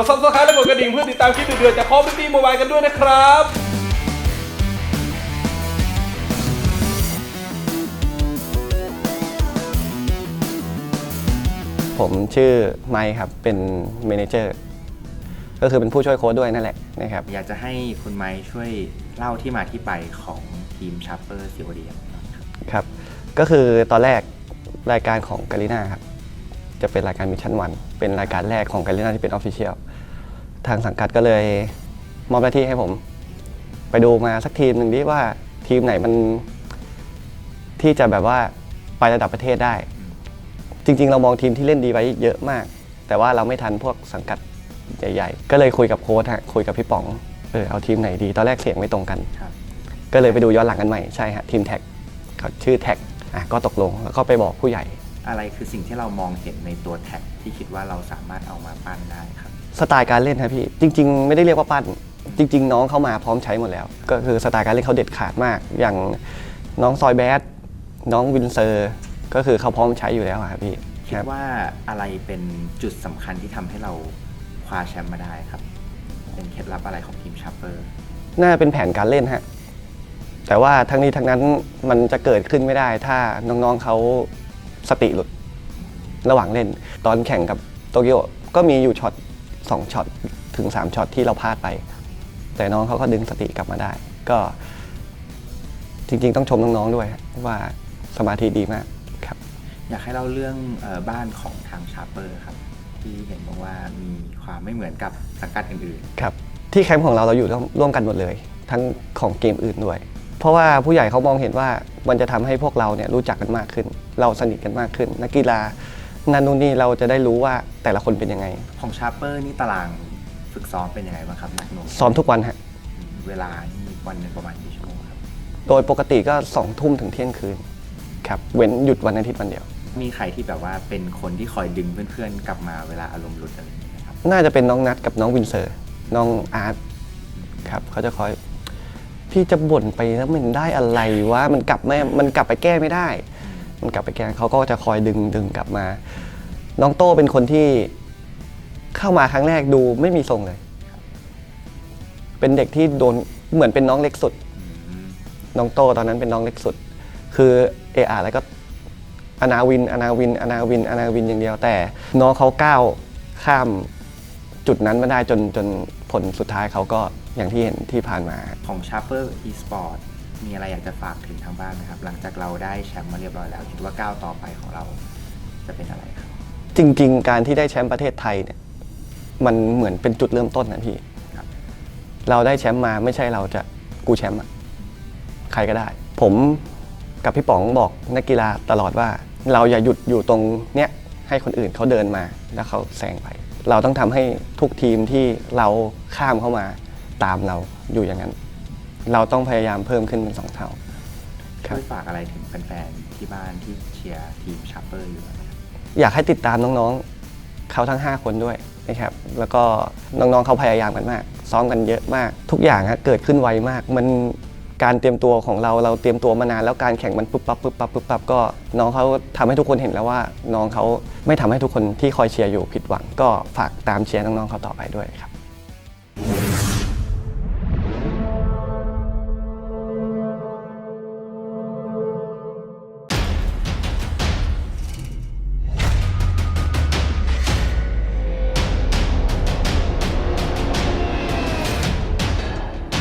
กด subscribe และกดกระดิ่งเพื่อติดตามคลิปเดือดๆจาก Call of Duty Mobile กันด้วยนะครับผมชื่อไมค์ครับ เป็นเมเนเจอร์ ก็คือเป็นผู้ช่วยโค้ชด้วยนั่นแหละนะครับ อยากจะให้คุณไม้ช่วยเล่าที่มาที่ไปของทีมชาร์เปอร์ซีโอดีครับครับก็คือตอนแรกรายการของกาลิน่าครับ จะเป็นรายการมิชชั่นวันเป็นรายการแรกของกาลิน่าที่เป็นออฟฟิเชียลทางสังกัดก็เลยมอบหน้าที่ให้ผม ไปดูมาสักทีมหนึ่งดิว่าทีมไหนมันที่จะแบบว่าไประดับประเทศได้ จริง ๆ เรามองทีมที่เล่นดีไว้เยอะมาก แต่ว่าเราไม่ทันพวกสังกัดใหญ่ๆ ก็เลยคุยกับโค้ชฮะคุยกับพี่ป๋องเออเอาทีมไหนดี ตอนแรกเสียงไม่ตรงกันครับก็เลยไปดูย้อนหลังกันใหม่ใช่ฮะทีมแท็กเขาชื่อแท็กอะก็ตกลงแล้วก็ไปบอกผู้ใหญ่ อะไรคือสิ่งที่เรามองเห็นในตัวแท็กที่คิดว่าเราสามารถเอามาปั้นได้ครับ สไตล์การเล่นครับพี่ จริง ๆ ไม่ได้เรียกว่าปั้น จริง ๆ น้องเขามาพร้อมใช้หมดแล้ว ก็คือสไตล์การเล่นเขาเด็ดขาดมาก อย่างน้องซอยแบดน้องวินเซอร์ ก็คือเขาพร้อมใช้อยู่แล้วอะครับพี่คิคดรับว่าอะไรเป็นจุดสำคัญที่ทำให้เราคว้าแชมป์มาได้ครับ เป็นเคล็ดลับอะไรของทีมชาร์เปอร์ น่าเป็นแผนการเล่นฮะ แต่ว่าทั้งนี้ทั้งนั้นมันจะเกิดขึ้นไม่ได้ ถ้าน้องๆเขา สติหลุด ระหว่างเล่น ตอนแข่งกับโตเกียวก็มีอยู่ช็อตสองช็อตถึงสามช็อตที่เราพลาดไป แต่น้องเขาก็ดึงสติกลับมาได้ ก็จริง ๆ ต้องชมน้องๆด้วยฮะว่าสมาธิดีมากครับ อยากให้เล่าเรื่องเออบ้านของทางชาร์เปอร์ครับ ที่เห็นบอกว่ามีความไม่เหมือนกับสังกัดอื่นครับที่แคมป์ของเราเราอยู่ร่วมร่วมกันหมดเลย ทั้งของเกมอื่นด้วย เพราะว่าผู้ใหญ่เขามองเห็นว่ามันจะทำให้พวกเราเนี่ยรู้จักกันมากขึ้น เราสนิทกันมากขึ้น นักกีฬานันนู่นนี่เราจะได้รู้ว่าแต่ละคนเป็นยังไงๆของชาร์เปอร์นี่ตารางฝึกซ้อมเป็นยังไงบ้างครับหนักหน่วงซ้อมทุกวันฮะเวลานี่วันหนึ่งประมาณกี่ชั่วโมงครับโดยปกติก็สองทุ่มถึงเที่ยงคืนครับเว้นหยุดวันอาทิตย์วันเดียว มีใครที่แบบว่าเป็นคนที่คอยดึงเพื่อนๆ กลับมาเวลาอารมณ์หลุดอะไรอย่างเงี้ยไหมครับน่าจะเป็นน้องนัดกับน้องวินเซอร์ น้องอาร์ตครับเขาจะคอย พี่จะบ่นไปแล้วมันได้อะไรวะมันกลับไม่มันกลับไปแก้ไม่ได้ มันกลับไปแก้เขาก็จะคอยดึงดึงกลับมา น้องโต้เป็นคนที่เข้ามาครั้งแรกดูไม่มีทรงเลย เป็นเด็กที่โดนเหมือนเป็นน้องเล็กสุด น้องโตตอนนั้นเป็นน้องเล็กสุด คือเออาแล้วก็อนาวินอนาวินอนาวินอนาวินอย่างเดียวแต่ น้องเขาก้าวข้าม จุดนั้นมาได้จนจนผลสุดท้ายเขาก็อย่างที่เห็นที่ผ่านมา ของชาร์เปอร์อีสปอร์ตมีอะไรอยากจะฝากถึงทางบ้านไหมครับ หลังจากเราได้แชมป์มาเรียบร้อยแล้ว คิดว่าก้าวต่อไปของเราจะเป็นอะไรครับ จริง ๆ การที่ได้แชมป์ประเทศไทยเนี่ยมันเหมือนเป็นจุดเริ่มต้นนะพี่ ครับ เราได้แชมป์มาไม่ใช่เราจะกูแชมป์อะใครก็ได้ ผมกับพี่ป๋องบอกนักกีฬาตลอดว่า เราอย่าหยุดอยู่ตรงเนี้ยให้คนอื่นเขาเดินมาแล้วเขาแซงไป เราต้องทำให้ทุกทีมที่เราข้ามเข้ามาตามเราอยู่อย่างนั้น เราต้องพยายามเพิ่มขึ้นเป็นสองเท่า ครับ ช่วยฝากอะไรถึงแฟนๆที่บ้านที่เชียร์ทีมชาร์เปอร์อยู่นะครับอยากให้ติดตามน้องๆ เขาทั้ง 5 คนด้วยนะครับ แล้วก็น้องๆเขาพยายามกันมาก ซ้อมกันเยอะมาก ทุกอย่างฮะเกิดขึ้นไวมาก มัน การเตรียมตัวของเราเราเตรียมตัวมานานแล้วการแข่งมันปุ๊บปั๊บปุ๊บปั๊บปุ๊บปั๊บก็น้องเขาทำให้ทุกคนเห็นแล้วว่า น้องเขาไม่ทำให้ทุกคนที่คอยเชียร์อยู่ผิดหวัง ก็ฝากตามเชียร์น้องๆเขาต่อไปด้วยครับ